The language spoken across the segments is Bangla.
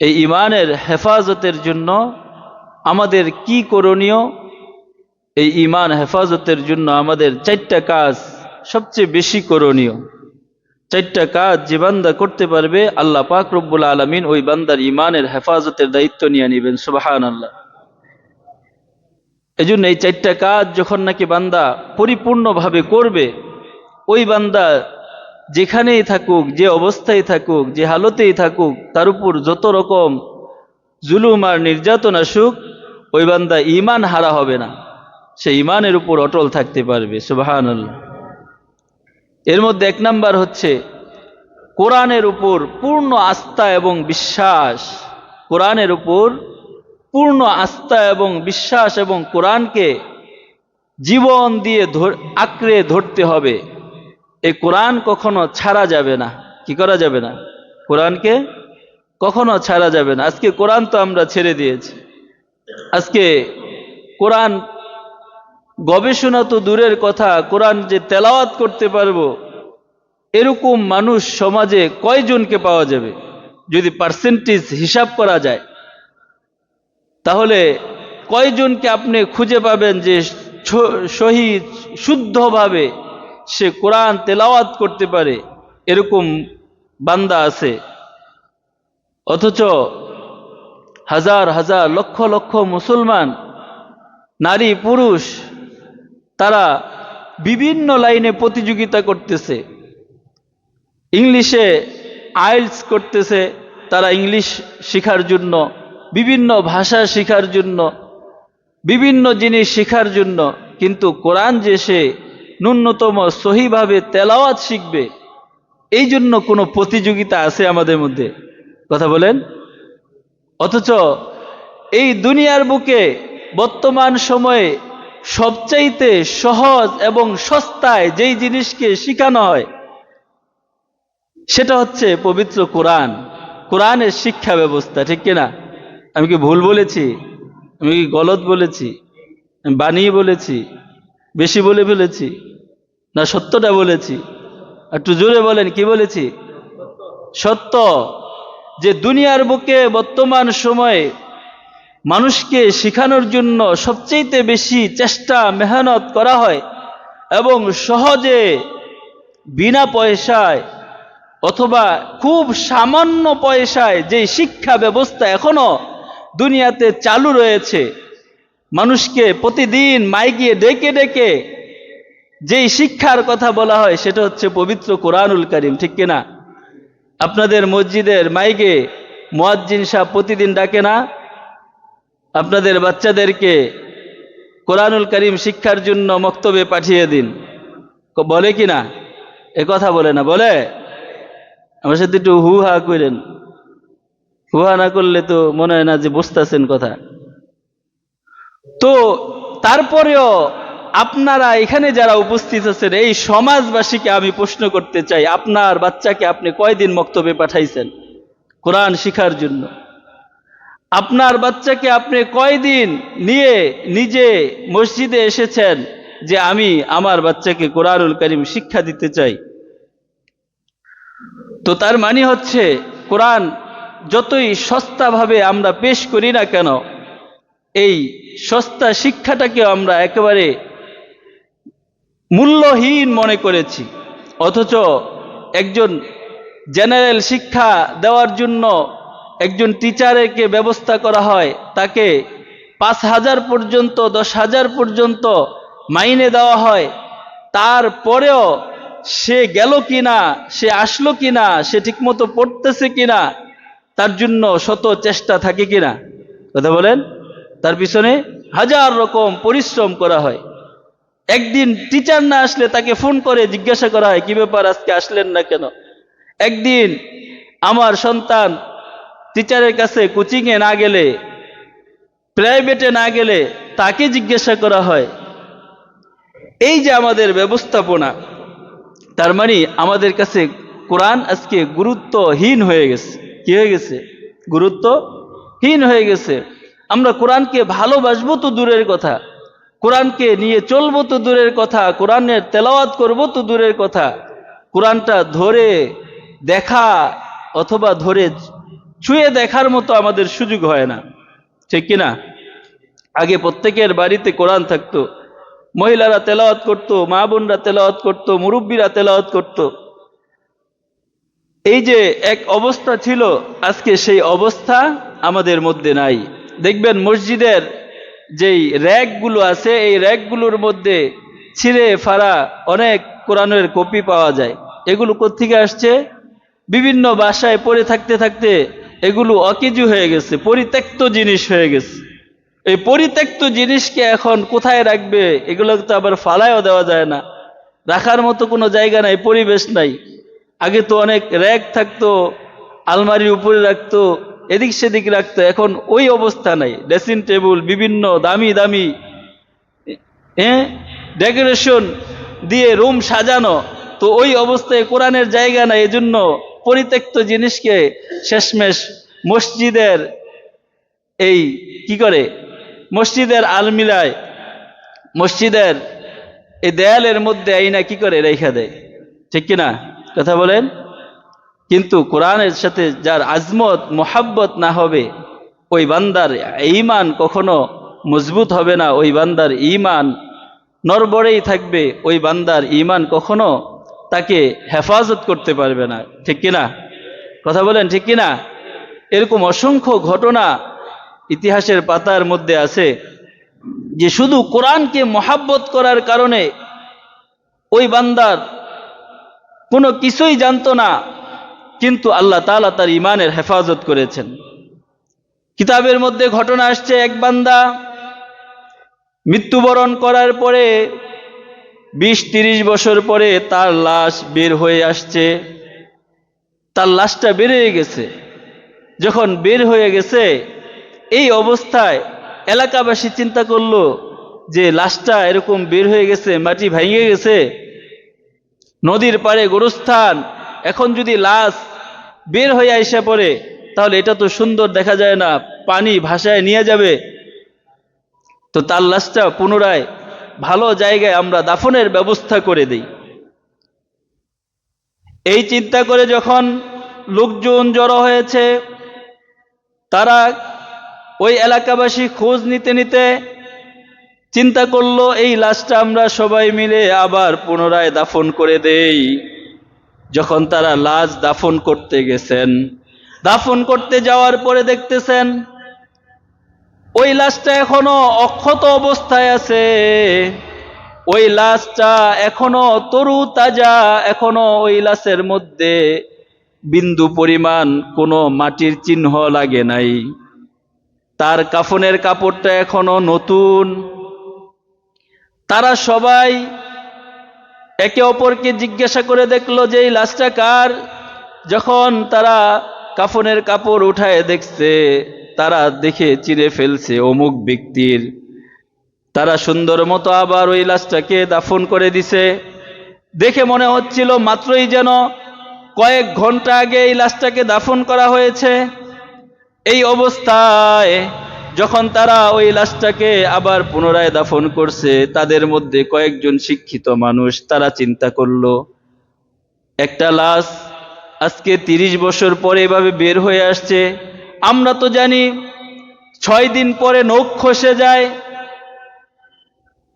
এই ইমানের হেফাজতের জন্য আমাদের কি করণীয়? এই ইমান হেফাজতের জন্য আমাদের চারটা কাজ সবচেয়ে বেশি করণীয়। চারটা কাজ যে বান্দা করতে পারবে, আল্লাহ পাক রব্বুল আলমিন ওই বান্দার ইমানের হেফাজতের দায়িত্ব নিয়ে নিবেন সুবাহান আল্লাহ এই জন্য এই চারটা কাজ যখন নাকি বান্দা পরিপূর্ণভাবে করবে, ওই বান্দা যেখানেই থাকুক, যে অবস্থায় থাকুক, যে হালতেই থাকুক, তার উপর যত রকম জুলুম আর নির্যাতন আসুক, ওই বান্দা ইমান হারা হবে না। সে ইমানের উপর অটল থাকতে পারবে সুবাহান এর মধ্যে এক নাম্বার হচ্ছে, কোরআনের উপর পূর্ণ আস্থা এবং বিশ্বাস। কোরআনের উপর পূর্ণ আস্থা এবং বিশ্বাস এবং কোরআনকে জীবন দিয়ে আঁকড়ে ধরতে হবে। এই কোরআন কখনো ছাড়া যাবে না। কি করা যাবে না? কোরআনকে কখনো ছাড়া যাবে না। আজকে কোরআন তো আমরা ছেড়ে দিয়েছি। আজকে কোরআন গবেষণা তো দূরের কথা। কোরআন যে তেলাওয়াত করতে পারব, এরকম মানুষ সমাজে কয়জনকে পাওয়া যাবে? যদি পার্সেন্টেজ হিসাব করা যায়, তাহলে কয়জনকে আপনি খুঁজে পাবেন যে শহীদ শুদ্ধভাবে সে কোরআন তেলাওয়াত করতে পারে, এরকম বান্দা আছে। অথচ হাজার হাজার লক্ষ লক্ষ মুসলমান, নারী, পুরুষ, তারা বিভিন্ন লাইনে প্রতিযোগিতা করতেছে। ইংলিশে আইলস করতেছে, তারা ইংলিশ শেখার জন্য, বিভিন্ন ভাষা শেখার জন্য, বিভিন্ন জিনিস শেখার জন্য, কিন্তু কোরআন যে সে ন্যূনতম সহিভাবে তেলাওয়াত শিখবে। এই জন্য কোনো প্রতিযোগিতা আছে আমাদের মধ্যে। কথা বলেন? অথচ এই দুনিয়ার বুকে বর্তমান সময়ে সবচাইতে সহজ এবং সস্তায় যেই জিনিসকে শেখানো হয়, সেটা হচ্ছে পবিত্র কোরআন। কোরআনের শিক্ষা ব্যবস্থা, ঠিক কিনা? আমি কি ভুল বলেছি? আমি কি গলত বলেছি? বানিয়ে বলেছি? বেশি বলে ফেলেছি? না সত্যটা বলেছি? একটু জোরে বলেন, কি বলেছি? সত্য যে দুনিয়ার বুকে বর্তমান সময়ে মানুষকে শেখানোর জন্য সবচেয়ে বেশি চেষ্টা, মেহনত করা হয় এবং সহজে বিনা পয়সায় অথবা খুব সামান্য পয়সায় যে শিক্ষা ব্যবস্থা এখনও দুনিয়াতে চালু রয়েছে মানুষকে প্রতিদিন মাইকিয়ে ডেকে ডেকে যেই শিক্ষার কথা বলা হয়, সেটা হচ্ছে পবিত্র কোরআনুল করিম, ঠিক কিনা? আপনাদের মসজিদের মাইকে মোয়াজ্জিন সাহ প্রতিদিন ডাকে না? আপনাদের বাচ্চাদেরকে কোরআনুল করিম শিক্ষার জন্য মক্তবে পাঠিয়ে দিন। বলে কি না? এ কথা বলে না, বলে? আমার সাথে একটু হু হা করেন। হা না করলে তো মনে হয় না যে বুঝতেছেন কথা। তো তারপরেও আপনারা এখানে যারা উপস্থিত আছেন, এই সমাজবাসীকে আমি প্রশ্ন করতে চাই, আপনার বাচ্চাকে আপনি কয়দিন মক্তবে পাঠাইছেন কোরআন শিখার জন্য? আপনার বাচ্চাকে আপনি কয়দিন নিয়ে নিজে মসজিদে এসেছেন যে আমি আমার বাচ্চাকে কোরআনুল করিম শিক্ষা দিতে চাই? তো তার মানে হচ্ছে কোরআন যতই সস্তাভাবে আমরা পেশ করি না কেন এই সস্তা শিক্ষাটাকে আমরা একেবারে মূল্যহীন মনে করেছি। অথচ একজন জেনারেল শিক্ষা দেওয়ার জন্য একজন টিচারেরকে ব্যবস্থা করা হয়, তাকে পাঁচ হাজার পর্যন্ত, দশ হাজার পর্যন্ত মাইনে দেওয়া হয়। তারপরেও সে গেল কিনা, সে আসলো কিনা, সে ঠিকমতো পড়তেছে কিনা, তার জন্য শত চেষ্টা থাকে কিনা? কথা বলেন? তার পিছনে হাজার রকম পরিশ্রম করা হয়। একদিন টিচার না আসলে তাকে ফোন করে জিজ্ঞাসা করা হয়, কি ব্যাপার, আজকে আসলেন না কেন? একদিন আমার সন্তান টিচারের কাছে কোচিংয়ে না গেলে প্রাইভেটে না গেলে তাকে জিজ্ঞাসা করা হয়, এই যে আমাদের ব্যবস্থাপনা, তার মানে আমাদের কাছে কোরআন আজকে গুরুত্বহীন হয়ে গেছে। কি হয়ে গেছে? গুরুত্বহীন হয়ে গেছে। আমরা কোরআনকে ভালোবাসবো তো দূরের কথা, কোরআনকে নিয়ে চলবো তো দূরের কথা, কোরআনের তেলাওয়াত করব তো দূরের কথা, কোরআনটা ধরে দেখা অথবা ধরে ছুঁয়ে দেখার মতো আমাদের সুযোগ হয় না, ঠিক কিনা আগে প্রত্যেকের বাড়িতে কোরআন থাকতো, মহিলারা তেলাওয়াত করতো, মা বোনরা তেলাওয়াত করতো, মুরব্বীরা তেলাওয়াত করতো। এই যে এক অবস্থা ছিল, আজকে সেই অবস্থা আমাদের মধ্যে নাই। দেখবেন মসজিদের যেই র্যাকগুলো আছে, এই র্যাকগুলোর মধ্যে ছিঁড়ে ফাড়া অনেক কোরআনের কপি পাওয়া যায়। এগুলো কোত্থেকে আসছে? বিভিন্ন বাসায় পড়ে থাকতে থাকতে এগুলো অকেজু হয়ে গেছে, পরিত্যক্ত জিনিস হয়ে গেছে। এই পরিত্যক্ত জিনিসকে এখন কোথায় রাখবে? এগুলো তো আবার ফালায়ও দেওয়া যায় না। রাখার মতো কোনো জায়গা নাই, পরিবেশ নাই। আগে তো অনেক র্যাক থাকতো, আলমারির উপরে রাখতো এদিক সেদিক রাখতো এখন ওই অবস্থা নাই। ড্রেসিং টেবিল বিভিন্ন দামি দামি হ্যাঁ ডেকোরেশন দিয়ে রুম সাজানো। তো ওই অবস্থায় কোরআনের জায়গা নাই, এজন্য পরিত্যক্ত জিনিসকে শেষমেশ মসজিদের এই কি করে? মসজিদের আলমিরায়, মসজিদের এই দেয়ালের মধ্যে আইনা কি করে রেখা দেয়? ঠিক কিনা? কথা বলেন? কিন্তু কোরআনের সাথে যার আজমত, মোহাব্বত না হবে, ওই বান্দার ইমান কখনো মজবুত হবে না। ওই বান্দার ইমান নরবরেই থাকবে, ওই বান্দার ইমান কখনো তাকে হেফাজত করতে পারবে না। ঠিক কিনা? কথা বলেন, ঠিক কিনা? এরকম অসংখ্য ঘটনা ইতিহাসের পাতার মধ্যে আছে, যে শুধু কোরআনকে মহাব্বত করার কারণে ওই বান্দার কোনো কিছুই জানতো না কিন্তু আল্লাহ তালা তার ইমানের হেফাজত করেছেন। কিতাবের মধ্যে ঘটনা আসছে, এক বান্দা মৃত্যুবরণ করার পরে বিশ তিরিশ বছর পরে তার লাশ বের হয়ে আসছে। তার লাশটা বেরিয়ে গেছে। যখন বের হয়ে গেছে, এই অবস্থায় এলাকাবাসী চিন্তা করল যে লাশটা এরকম বের হয়ে গেছে, মাটি ভেঙে গেছে, নদীর পাড়ে গোরস্থান এখন যদি লাশ বের হয়ে আইসা পড়ে, তাহলে এটা তো সুন্দর দেখা যায় না, পানি ভাষায় নিয়ে যাবে। তো তার লাশটা পুনরায় ভালো জায়গায় আমরা দাফনের ব্যবস্থা করে দিই। এই চিন্তা করে যখন লোকজন জড়ো হয়েছে, তারা ওই এলাকাবাসী খোঁজ নিতে নিতে চিন্তা করল, এই লাশটা আমরা সবাই মিলে আবার পুনরায় দাফন করে দেই। যখন তারা লাশ দাফন করতে গেছেন, দাফন করতে যাওয়ার পরে দেখতেছেন, ওই লাশটা এখনও অক্ষত অবস্থায় আছে। ওই লাশটা এখনও তরু তাজা এখনও ওই লাশের মধ্যে বিন্দু পরিমাণ কোনো মাটির চিহ্ন লাগে নাই। তার কাফনের কাপড়টা এখনও নতুন। তারা সবাই একে অপরকে জিজ্ঞাসা করে দেখল যে, এই লাশটা কার? যখন তারা কাফনের কাপড় উঠায় দেখছে, তারা দেখে চিরে ফেলছে অমুক ব্যক্তির। তারা সুন্দর মতো আবার ওই লাশটাকে দাফন করে দিছে। দেখে মনে হচ্ছিল মাত্রই যেন কয়েক ঘণ্টা আগে এই লাশটাকে দাফন করা হয়েছে। এই অবস্থায় যখন তারা ওই লাশটাকে আবার পুনরায় দাফন করছে, তাদের মধ্যে কয়েকজন শিক্ষিত মানুষ তারা চিন্তা করল, একটা লাশ আজকে তিরিশ বছর পরে এভাবে বের হয়ে আসছে। আমরা তো জানি ছয় দিন পরে নখ খসে যায়,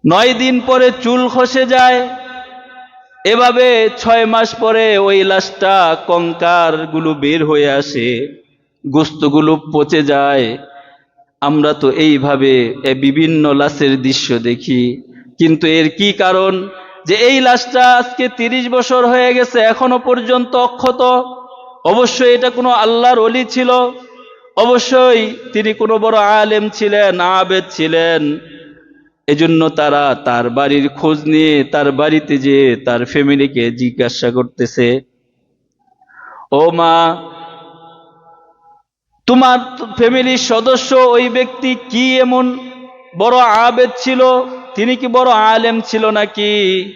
নয় দিন পরে চুল খসে যায়। এভাবে ছয় মাস পরে ওই লাশটা কঙ্কারগুলো বের হয়ে আসে গোস্তগুলো পচে যায়। আমরা তো এইভাবে বিভিন্ন লাশের দৃশ্য দেখি। কিন্তু এর কি কারণ? যে এই লাশটা আজকে তিরিশ বছর হয়ে গেছে, এখনও পর্যন্ত অক্ষত। অবশ্যই এটা কোনো আল্লাহর অলি ছিল। অবশ্যই তিনি কোনো বড় আলেম ছিলেন, আবেদ ছিলেন। এজন্য তারা তার বাড়ির খোঁজ নিয়ে তার বাড়িতে যে তার ফ্যামিলিকে জিজ্ঞাসা করতেছে। ও মা তোমার ফ্যামিলির সদস্য ওই ব্যক্তি কি এমন বড় আবেদ ছিল? তিনি কি বড় আলেম ছিল নাকি?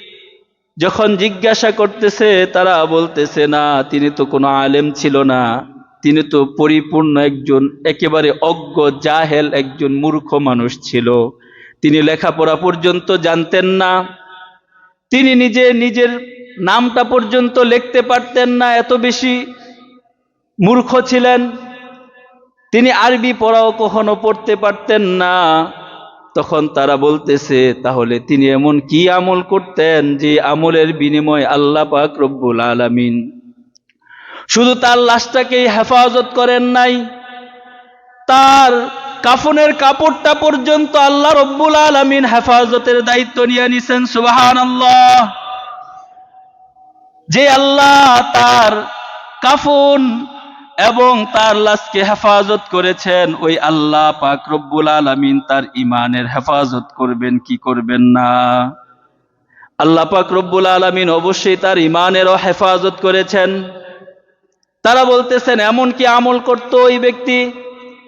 যখন জিজ্ঞাসা করতেছে, তারা বলতেছে, না, তিনি তো কোনো আলেম ছিল না। তিনি তো পরিপূর্ণ একজন, একেবারে অজ্ঞ, জাহেল একজন মূর্খ মানুষ ছিল। তিনি লেখাপড়া পর্যন্ত জানতেন না। তিনি নিজে নিজের নামটা পর্যন্ত লিখতে পারতেন না। এত বেশি মূর্খ ছিলেন। তিনি আরবি পড়াও কখনো পড়তে পারতেন না। তখন তারা বলতেছে, তাহলে তিনি এমন কি আমল করতেন যে আমলের বিনিময়ে আল্লাহ পাক রব্বুল আলামিন শুধু তার লাশটাকেই হেফাজত করেন নাই, তার কাফনের কাপড়টা পর্যন্ত আল্লাহ রব্বুল আলামিন হেফাজতের দায়িত্ব নিয়ে নিছেন সুবাহান আল্লাহ যে আল্লাহ তার কাফন এবং তার লাশকে হেফাজত করেছেন ওই আল্লাহ পাক রব্বুল আলামিন, তার ইমানের হেফাজত করবেন, কি করবেন না? আল্লাহ পাক রব্বুল আলামিন অবশ্যই তার ইমানেরও হেফাজত করেছেন। তারা বলতেছেন, এমন কি আমল করত ওই ব্যক্তি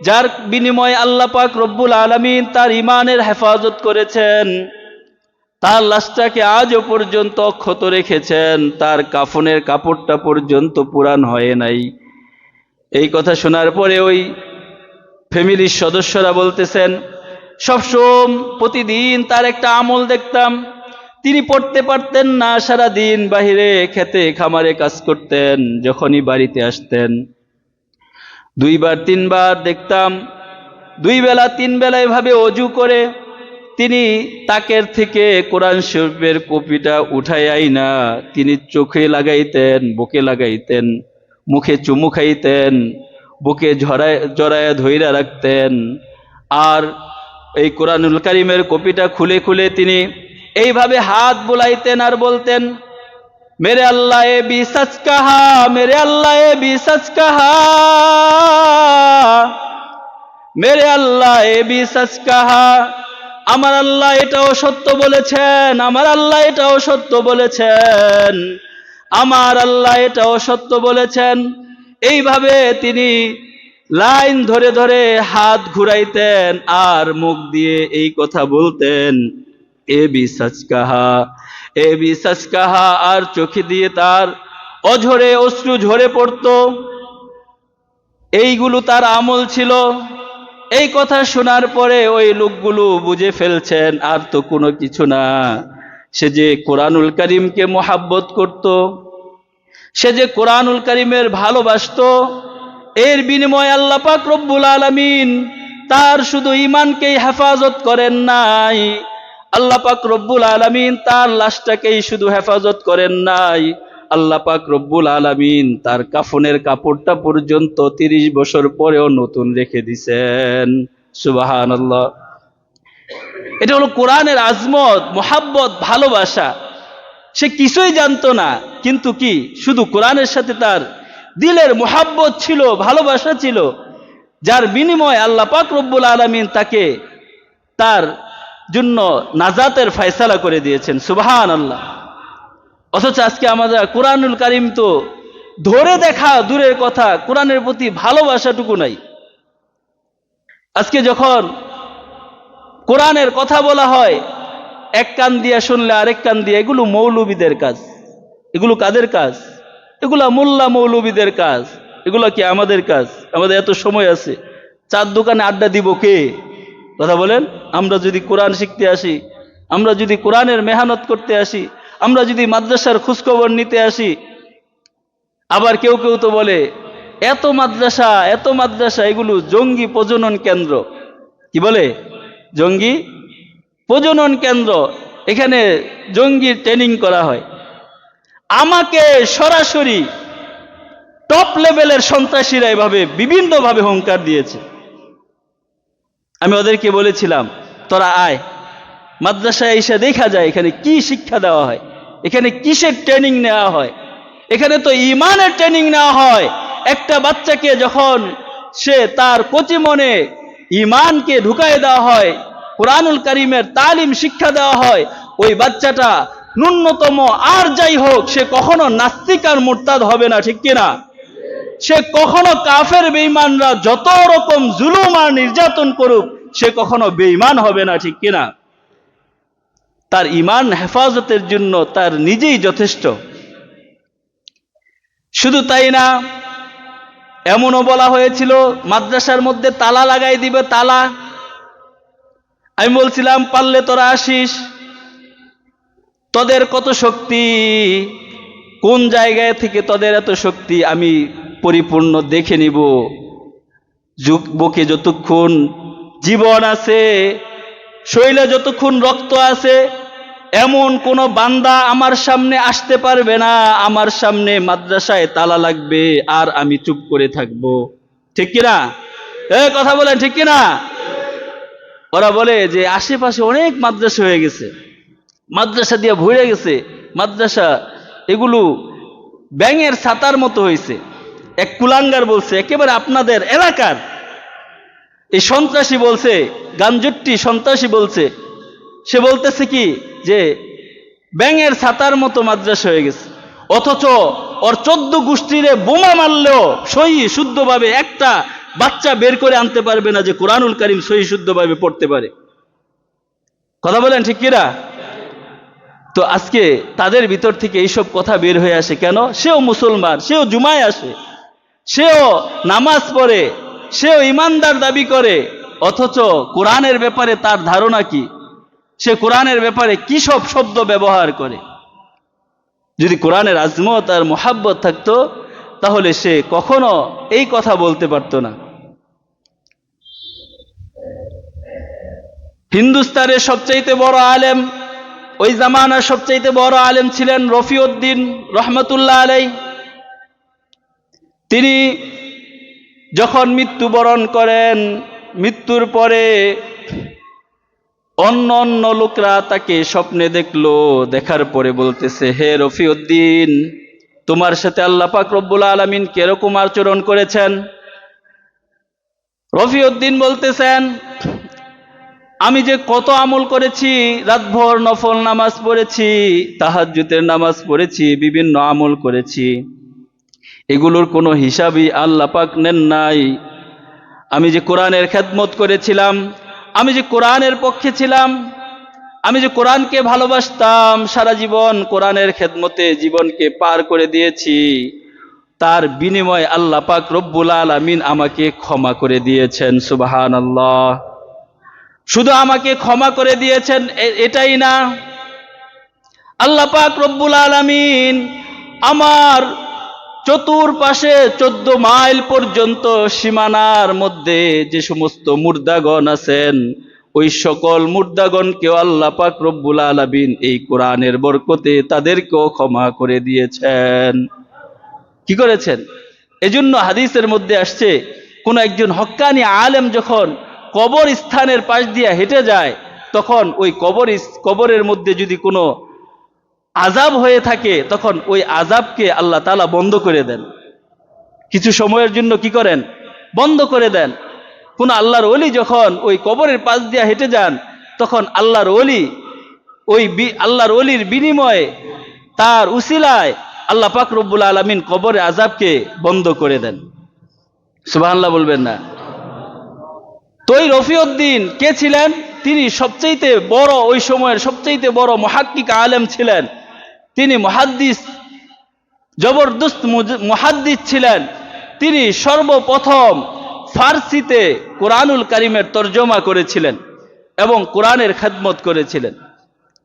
যার বিনিময়ে আল্লাহ পাক রব্বুল আলামিন তার ইমানের হেফাজত করেছেন? তার লাশটাকে আজও পর্যন্ত অক্ষত রেখেছেন, তার কাফনের কাপড়টা পর্যন্ত পুরান হয় নাই। এই কথা শোনার পরে ওই ফ্যামিলির সদস্যরা বলতেছেন সবসম প্রতিদিন তার একটা আমল দেখতাম। তিনি পড়তে পারতেন না সারা দিন বাহিরে খেতে, খামারে কাজ করতেন, যখনই বাড়িতে আসতেন। দুইবার, তিনবার দেখতাম, দুই বেলা, তিন বেলা এভাবে অজু করে। তিনি তাকের থেকে কোরআন শরীফের কপিটা উঠাই না, তিনি চোখে লাগাইতেন, বুকে লাগাইতেন। মুখে চুমু খাইতেন, বুকে ঝরায়, জড়ায় ধৈরা রাখতেন। আর এই কোরআনুল কারিমের কপিটা খুলে খুলে তিনি এইভাবে হাত বুলাইতেন আর বলতেন, মেরে আল্লাহ এ বি সচ কাহা, মেরে আল্লাহ এ বি সচ কাহা, মেরে আল্লাহ এ বি সচ কাহা, আমার আল্লাহ এটাও সত্য বলেছেন, আমার আল্লাহ এটাও সত্য বলেছেন। আমার আল্লাহ এটাও সত্য বলেছেন। এইভাবে তিনি লাইন ধরে ধরে হাত ঘুরাইতেন আর মুখ দিয়ে এই কথা বলতেন, এ বি সচ কাহা এ বি আর চোখে দিয়ে তার অঝরে অশ্রু ঝরে পড়তো। এইগুলো তার আমল ছিল। এই কথা শোনার পরে ওই লোকগুলো বুঝে ফেলছেন, আর তো কোনো কিছু না। সে যে কোরআনুল করিমকে মোহাব্বত করত, সে যে কোরআনুল করিমের ভালোবাসত, এর বিনিময়ে আল্লাহ পাক রব্বুল আলামিন তার শুধু ইমানকেই হেফাজত করেন নাই। আল্লাহ পাক রব্বুল আলামিন তার লাশটাকেই শুধু হেফাজত করেন নাই। আল্লাহ পাক রব্বুল আলামিন তার কাফনের কাপড়টা পর্যন্ত তিরিশ বছর পরেও নতুন রেখে দিছেন। সুবাহান আল্লাহ এটা হলো কোরআনের আজমত, মোহাব্বত, ভালোবাসা। সে কিছুই জানতো না, কিন্তু কি? শুধু কোরআনের সাথে তার দিলের মোহাব্বত ছিল, ভালোবাসা ছিল, যার বিনিময়ে আল্লাহ পাক রব্বুল আলামিন তাকে তার জন্য নাজাতের ফয়সালা করে দিয়েছেন। সুবাহান আল্লাহ অথচ আজকে আমাদের কোরআনুল কারিম তো ধরে দেখা দূরের কথা, কোরআনের প্রতি ভালোবাসাটুকু নাই। আজকে যখন কোরআনের কথা বলা হয়, এক কান দিয়ে শুনলে আরেক কান দিয়ে, এগুলো মৌলবীদের কাজ। এগুলো কাদের কাজ? এগুলা মোল্লা মৌলবীদের কাজ। এগুলো কি আমাদের কাজ? আমাদের এত সময় আছে। চার দোকানে আড্ডা দিব কে? কথা বলেন? আমরা যদি কোরআন শিখতে আসি, আমরা যদি কোরআনের মেহনত করতে আসি, আমরা যদি মাদ্রাসার খোঁজখবর নিতে আসি, আবার কেউ কেউ তো বলে, এত মাদ্রাসা এত মাদ্রাসা, এগুলো জঙ্গি প্রজনন কেন্দ্র। কি বলে? জঙ্গি প্রজনন কেন্দ্র। এখানে জঙ্গির ট্রেনিং করা হয়। আমাকে সরাসরি টপ লেভেলের সন্ত্রাসীরা এভাবে বিভিন্নভাবে হুঙ্কার দিয়েছে। আমি ওদেরকে বলেছিলাম, তোরা আয়। মাদ্রাসায় এসে দেখা যায় এখানে কি শিক্ষা দেওয়া হয়, এখানে কিসের ট্রেনিং নেওয়া হয়। এখানে তো ইমানের ট্রেনিং নেওয়া হয়। একটা বাচ্চাকে যখন সে তার কচি মনে ইমানকে ঢুকাই দেওয়া হয়, কোরআনুল করিমের তালিম শিক্ষা দেওয়া হয়, ওই বাচ্চাটা ন্যূনতম আর যাই হোক, সে কখনো নাস্তিক আর মোরতাদ হবে না, ঠিক কিনা? সে কখনো কাফের বেঈমানরা যত রকম জুলুম আর নির্যাতন করুক, সে কখনো বেঈমান হবে না, ঠিক কিনা? তার ইমান হেফাজতের জন্য তার নিজেই যথেষ্ট। শুধু তাই না এমনও বলা হয়েছিল, মাদ্রাসার মধ্যে তালা লাগাই দিবে তালা। আমি বলছিলাম, পারলে তোরা আসিস। তোদের কত শক্তি? কোন জায়গায় থেকে তোদের এত শক্তি? আমি পরিপূর্ণ দেখে নিব। যুগ বুকে যতক্ষণ জীবন আছে শৈলে যতক্ষণ রক্ত আছে এমন কোন বান্দা আমার সামনে আসতে পারবে না, আমার সামনে মাদ্রাসায় তালা লাগবে আর আমি চুপ করে থাকব। ঠিক কিনা? এ, কথা বলেন, ঠিক কিনা? ওরা বলে যে আশেপাশে অনেক মাদ্রাসা হয়ে গেছে। মাদ্রাসা দিয়ে ভরে গেছে। মাদ্রাসা এগুলো ব্যাঙের ছাতার মতো হয়েছে এক কুলাঙ্গার বলছে, একেবারে আপনাদের এলাকার। এই সন্ত্রাসী বলছে, গাঞ্জুট্টি সন্ত্রাসী বলছে। সে বলতেছে কি যে ব্যাঙের ছাতার মতো মাদ্রাসা হয়ে গেছে। অথচ ওর চোদ্দ গোষ্ঠীরে বোমা মারলেও সহি শুদ্ধভাবে একটা বাচ্চা বের করে আনতে পারবে না যে কোরআনুল করিম সহি শুদ্ধভাবে পড়তে পারে। কথা বলেন ঠিক কিরা তো আজকে তাদের ভিতর থেকে এইসব কথা বের হয়ে আসে কেন? সেও মুসলমান, সেও জুমায় আসে, সেও নামাজ পড়ে, সেও ইমানদার দাবি করে, অথচ কোরআনের ব্যাপারে তার ধারণা কি? সে কোরআনের ব্যাপারে কি সব শব্দ ব্যবহার করে? যদি কোরআনের আজমত আর মোহাব্বত থাকতো, তাহলে সে কখনো এই কথা বলতে পারত না। হিন্দুস্তানের সবচাইতে বড় আলেম, ওই জামানার সবচাইতে বড় আলেম ছিলেন রফিউদ্দিন রহমতুল্লাহ আলাই। তিনি যখন মৃত্যুবরণ করেন, মৃত্যুর পরে অন্য অন্য লোকরা তাকে স্বপ্নে দেখল, দেখার পরে বলতেছে, হে রফিউদ্দিন, তোমার সাথে আল্লাহ পাক রব্বুল আলমিন কীরকম আচরণ করেছেন? রফিউদ্দিন বলতেছেন, আমি যে কত আমল করেছি, রাতভর নফল নামাজ পড়েছি তাহাজ্জুতের নামাজ পড়েছি, বিভিন্ন আমল করেছি। এগুলোর কোনো হিসাবই আল্লাহ পাক নেন নাই। আমি যে কোরআনের খেদমত করেছিলাম আমি যে কোরআনের পক্ষে ছিলাম, আমি যে কোরআনকে ভালোবাসতাম, সারা জীবন কোরআনের খেদমতে জীবনকে পার করে দিয়েছি, তার বিনিময়ে আল্লাহ পাক রব্বুল আলমিন আমাকে ক্ষমা করে দিয়েছেন সুবাহান আল্লাহ শুধু আমাকে ক্ষমা করে দিয়েছেন এটাই না। আল্লাহ পাক রব্বুল আলমিন আমার চতুর্পাশে চোদ্দ মাইল পর্যন্ত সীমানার মধ্যে যে সমস্ত মুর্দাগণ আছেন, ওই সকল মুর্দাগণকেও আল্লাহ পাক রব্বুল আলমিন এই কোরআনের বরকতে তাদেরকেও ক্ষমা করে দিয়েছেন। কি করেছেন? এজন্য হাদিসের মধ্যে আসছে, কোন একজন হক্কানি আলেম যখন কবর স্থানের পাশ দিয়ে হেঁটে যায়, তখন ওই কবর কবরের মধ্যে যদি কোনো আজাব হয়ে থাকে, তখন ওই আজাবকে আল্লাহ তালা বন্ধ করে দেন। কিছু সময়ের জন্য কি করেন? বন্ধ করে দেন। কোন আল্লাহর অলি যখন ওই কবরের পাশ দিয়ে হেঁটে যান, তখন আল্লাহর অলি ওই আল্লাহর অলির বিনিময়ে তার উসিলায় আল্লাহ পাক রব্বুল আলমিন কবরে আজাবকে বন্ধ করে দেন। সুবাহ বলবেন না। তৈ রফিউদ্দিন কে ছিলেন? তিনি সবচাইতে বড় ওই সময়ের সবচাইতে বড় মহাক্কিক আলেম ছিলেন। তিনি মহাদ্দিস, জবরদস্ত মহাদ্দিস ছিলেন। তিনি সর্বপ্রথম ফার্সিতে কোরআনুল করিমের তর্জমা করেছিলেন এবং কোরআনের খেদমত করেছিলেন।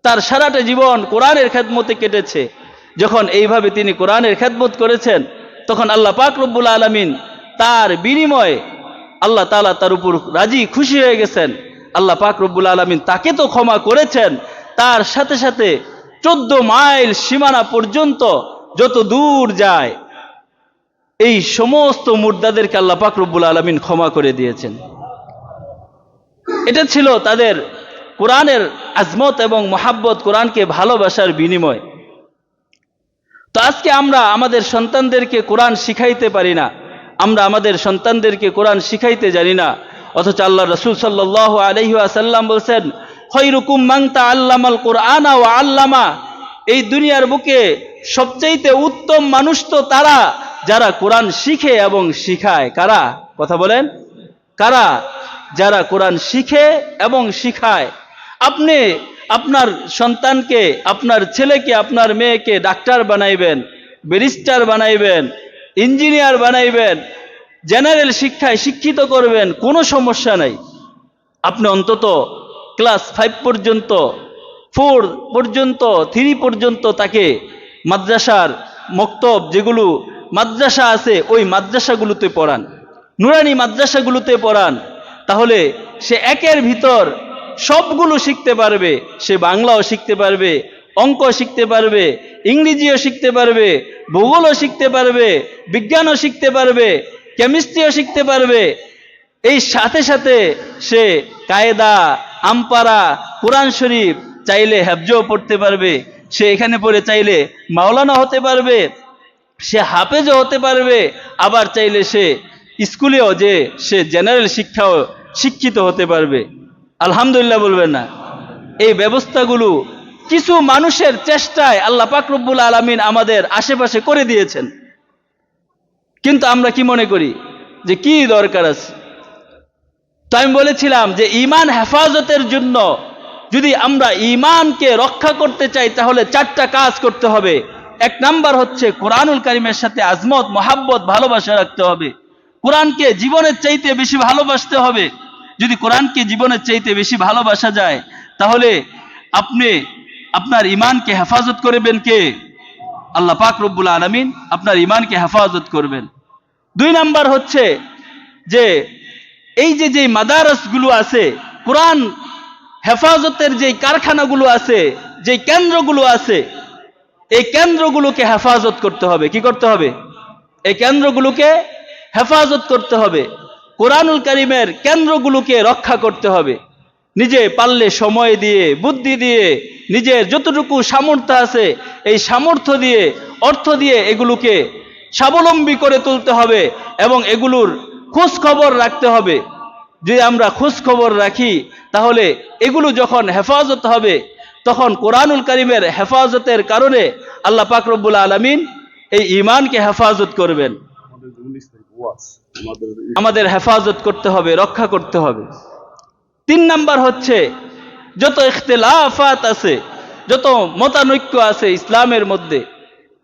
তার সারাটা জীবন কোরআনের খেদমতে কেটেছে। যখন এইভাবে তিনি কোরআনের খেদমত করেছেন, তখন আল্লাহ পাক রব্বুল আলমিন তার বিনিময়ে আল্লাহ তালা তার উপর রাজি, খুশি হয়ে গেছেন। আল্লাহ পাক রব্বুল আলমিন তাকে তো ক্ষমা করেছেন। তার সাথে সাথে চোদ্দ মাইল সীমানা পর্যন্ত যত দূর যায়, এই সমস্ত মুর্দাদেরকে আল্লাহ পাক রব্বুল আলমিন ক্ষমা করে দিয়েছেন। এটা ছিল তাদের কোরআনের আজমত এবং মহাব্বত কোরআনকে ভালোবাসার বিনিময়। তো আজকে আমরা আমাদের সন্তানদেরকে কোরআন শিখাইতে পারি না, আমরা আমাদের সন্তানদেরকে কোরআন শিখাইতে জানি না। অথচ আল্লাহ রসুল সাল্লাহ আলহি আসাল্লাম বলছেন হৈরুকুম মাংতা আল্লামাল কোরআনা ও আল্লামা। এই দুনিয়ার বুকে সবচাইতে উত্তম মানুষ তো তারা, যারা কোরআন শিখে এবং শিখায়। কারা? কথা বলেন। কারা? যারা কোরআন শিখে এবং শিখায়। আপনি আপনার সন্তানকে, আপনার ছেলেকে, আপনার মেয়েকে ডাক্তার বানাইবেন, ব্যারিস্টার বানাইবেন, ইঞ্জিনিয়ার বানাইবেন জেনারেল শিক্ষায় শিক্ষিত করবেন, কোনো সমস্যা নাই। আপনি অন্তত ক্লাস ফাইভ পর্যন্ত, ফোর পর্যন্ত, থ্রি পর্যন্ত তাকে মাদ্রাসার মক্তব যেগুলো মাদ্রাসা আছে, ওই মাদ্রাসাগুলোতে পড়ান। নুরানি মাদ্রাসাগুলোতে পড়ান। তাহলে সে একের ভিতর সবগুলো শিখতে পারবে। সে বাংলাও শিখতে পারবে অঙ্ক শিখতে পারবে, ইংরেজিও শিখতে পারবে, ভূগোলও শিখতে পারবে, বিজ্ঞানও শিখতে পারবে কেমিস্ট্রিও শিখতে পারবে। এই সাথে সাথে সে কায়দা, আমপারা, কোরআন শরীফ চাইলে হেফজও পড়তে পারবে। সে এখানে পড়ে চাইলে মাওলানা হতে পারবে। সে হাফেজও হতে পারবে। আবার চাইলে সে স্কুলেও যে সে জেনারেল শিক্ষাও শিক্ষিত হতে পারবে। আলহামদুলিল্লাহ বলবেন না। এই ব্যবস্থাগুলো কিছু মানুষের চেষ্টায় আল্লাহ পাক রব্বুল আলমিন আমাদের আশেপাশে করে দিয়েছেন। কিন্তু আমরা কি মনে করি? যে কি দরকার আছে? তো আমি বলেছিলাম যে ইমান হেফাজতের জন্য যদি আমরা ইমানকে রক্ষা করতে চাই, তাহলে চারটা কাজ করতে হবে। এক নাম্বার হচ্ছে কোরআনুল কারিমের সাথে আজমত, মহাব্বত, ভালোবাসা রাখতে হবে। কোরআনকে জীবনের চাইতে বেশি ভালোবাসতে হবে। যদি কোরআনকে জীবনের চাইতে বেশি ভালোবাসা যায়, তাহলে আপনি আপনার ইমানকে হেফাজত করবেন কে? আল্লাহ পাক রব্বুল আলমিন আপনার ইমানকে হেফাজত করবেন। দুই নাম্বার হচ্ছে যে এই যে যে মাদারসগুলো আছে, কোরআন হেফাজতের যে কারখানাগুলো আছে, যে কেন্দ্রগুলো আছে, এই কেন্দ্রগুলোকে হেফাজত করতে হবে। কি করতে হবে? এই কেন্দ্রগুলোকে হেফাজত করতে হবে। কোরআনুল করিমের কেন্দ্রগুলোকে রক্ষা করতে হবে। নিজে পারলে সময় দিয়ে বুদ্ধি দিয়ে নিজের যতটুকু সামর্থ্য আছে এই সামর্থ্য দিয়ে অর্থ দিয়ে এগুলোকে স্বাবলম্বী করে তুলতে হবে এবং এগুলোর খোঁজ খবর রাখতে হবে। যদি আমরা খোঁজ খবর রাখি তাহলে এগুলো যখন হেফাজত হবে তখন কোরআনুল করিমের হেফাজতের কারণে আল্লাহ পাক রব্বুল আলমিন এই ইমানকে হেফাজত করবেন। আমাদের হেফাজত করতে হবে রক্ষা করতে হবে। তিন নাম্বার হচ্ছে, যত ইখতলাফাত আছে, যত মতানৈক্য আছে ইসলামের মধ্যে,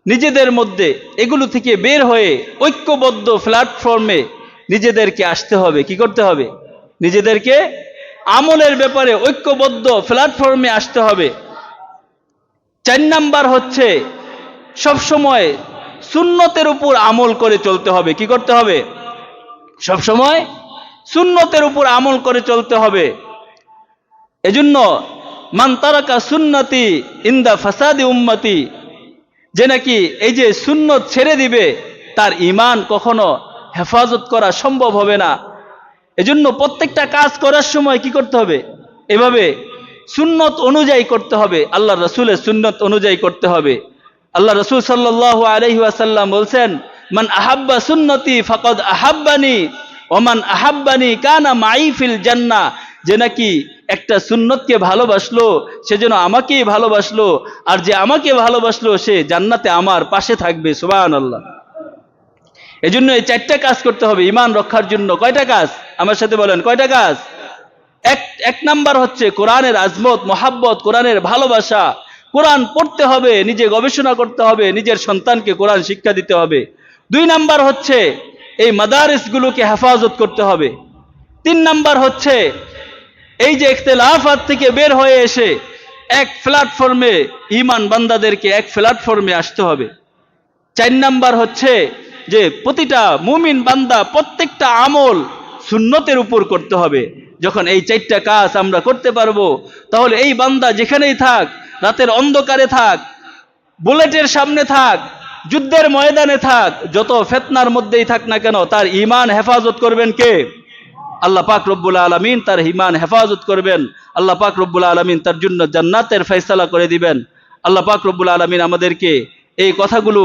নিজেদের মধ্যে, এগুলো থেকে বের হয়ে ঐক্যবদ্ধ প্ল্যাটফর্মে নিজেদেরকে আসতে হবে। কি করতে হবে? নিজেদেরকে আমলের ব্যাপারে ঐক্যবদ্ধ প্ল্যাটফর্মে আসতে হবে। চার নাম্বার হচ্ছে, সবসময় সুন্নতের উপর আমল করে চলতে হবে। কি করতে হবে? সবসময় সুন্নতের উপর আমল করে চলতে হবে। এজন্য মান তারাকা সুন্নতি ইন্দা ফাসাদি উম্মতি, যে নাকি এই যে সুন্নত ছেড়ে দিবে, তার ইমান কখনো হেফাজত করা সম্ভব হবে না। এজন্য প্রত্যেকটা কাজ করার সময় কি করতে হবে? এভাবে সুন্নত অনুযায়ী করতে হবে। আল্লাহ রসুলের সুন্নত অনুযায়ী করতে হবে। আল্লাহ রসুল সাল্লাহ আলহিহাসাল্লাম বলছেন, মান আহাব্বা সুন্নতি ফকদ আহাব্বানি ওমান আহাব্বানি কানা মাইফিল জান্না, যে নাকি একটা সুন্নতকে ভালোবাসলো, সে যেন আমাকেই ভালোবাসলো, আর যে আমাকে ভালোবাসলো, সে জান্নাতে আমার পাশে থাকবে সুবাহ আল্লাহ এই জন্য এই চারটা কাজ করতে হবে ইমান রক্ষার জন্য। কয়টা কাজ? আমার সাথে বলেন, কয়টা কাজ? এক এক নাম্বার হচ্ছে কোরআনের আজমত, মোহাব্বত, কোরআনের ভালোবাসা। কোরআন পড়তে হবে, নিজে গবেষণা করতে হবে, নিজের সন্তানকে কোরআন শিক্ষা দিতে হবে। দুই নাম্বার হচ্ছে এই মাদারিসগুলোকে হেফাজত করতে হবে। তিন নাম্বার হচ্ছে, এই যে ইখতলাফাত থেকে বের হয়ে এসে এক প্ল্যাটফর্মে ইমান বান্দাদেরকে এক প্ল্যাটফর্মে আসতে হবে। চার নাম্বার হচ্ছে যে, প্রতিটা মুমিন বান্দা প্রত্যেকটা আমল সুন্নতের উপর করতে হবে। যখন এই চারটা কাজ আমরা করতে পারব, তাহলে এই বান্দা যেখানেই থাক, রাতের অন্ধকারে থাক, বুলেটের সামনে থাক যুদ্ধের ময়দানে থাক, যত ফেতনার মধ্যেই থাক না কেন, তার ইমান হেফাজত করবেন কে? আল্লাহ পাক রব্বুল আলমিন তার ইমান হেফাজত করবেন। আল্লাহ পাক রব্বুল আলমিন তার জন্য জান্নাতের ফেসলা করে দিবেন। আল্লাহ পাক রব্বুল আলমিন আমাদেরকে এই কথাগুলো